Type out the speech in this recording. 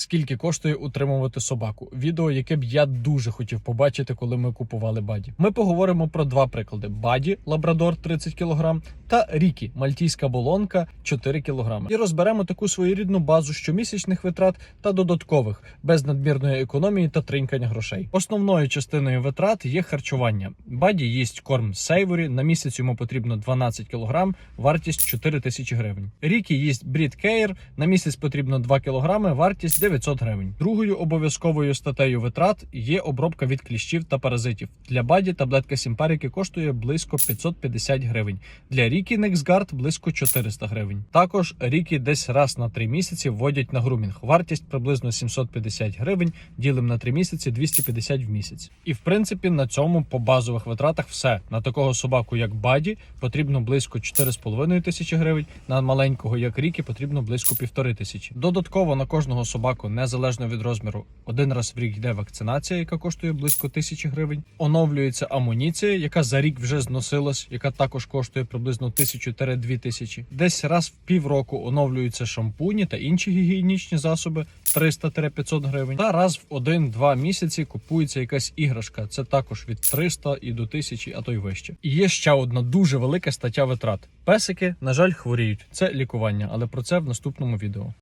скільки коштує утримувати собаку. Відео, яке б я дуже хотів побачити, коли ми купували баді. Ми поговоримо про два приклади: баді лабрадор 30 кг та Рікі мальтійська болонка 4 кг. І розберемо таку своєрідну базу щомісячних витрат та додаткових без надмірної економії та тринькання грошей. Основною частиною витрат є харчування. Баді їсть корм Сейворі. На місяць йому потрібно 12 кг, вартість 4 тисячі гривень. Рікі їсть Брід Кейр. На місяць потрібно 2 кг, вартість 900 гривень. Другою обов'язковою статтею витрат є обробка від кліщів та паразитів. Для баді таблетка Сімпаріки коштує близько 550 гривень. Для Рікі Нексгард близько 400 гривень. Також Рікі десь раз на 3 місяці вводять на грумінг. Вартість приблизно 750 гривень, ділим на 3 місяці 250 в місяць. І в принципі на цьому по базових витратах все. На такого собаку, як Баді, потрібно близько 4,5 тисячі гривень. На маленького, як Рікі, потрібно близько півтори тисячі. Додатково на кожного собаку, незалежно від розміру, один раз в рік йде вакцинація, яка коштує близько тисячі гривень. Оновлюється амуніція, яка за рік вже зносилась, яка також коштує приблизно 1000-2 тисячі. Десь раз в півроку оновлюються шампуні та інші гігієнічні засоби 300-500 гривень. Та раз в 1-2 місяці купується якась іграшка. Це також від 300 і до 1000, а то й вище. І є ще одна дуже велика стаття витрат. Песики, на жаль, хворіють. Це лікування, але про це в наступному відео.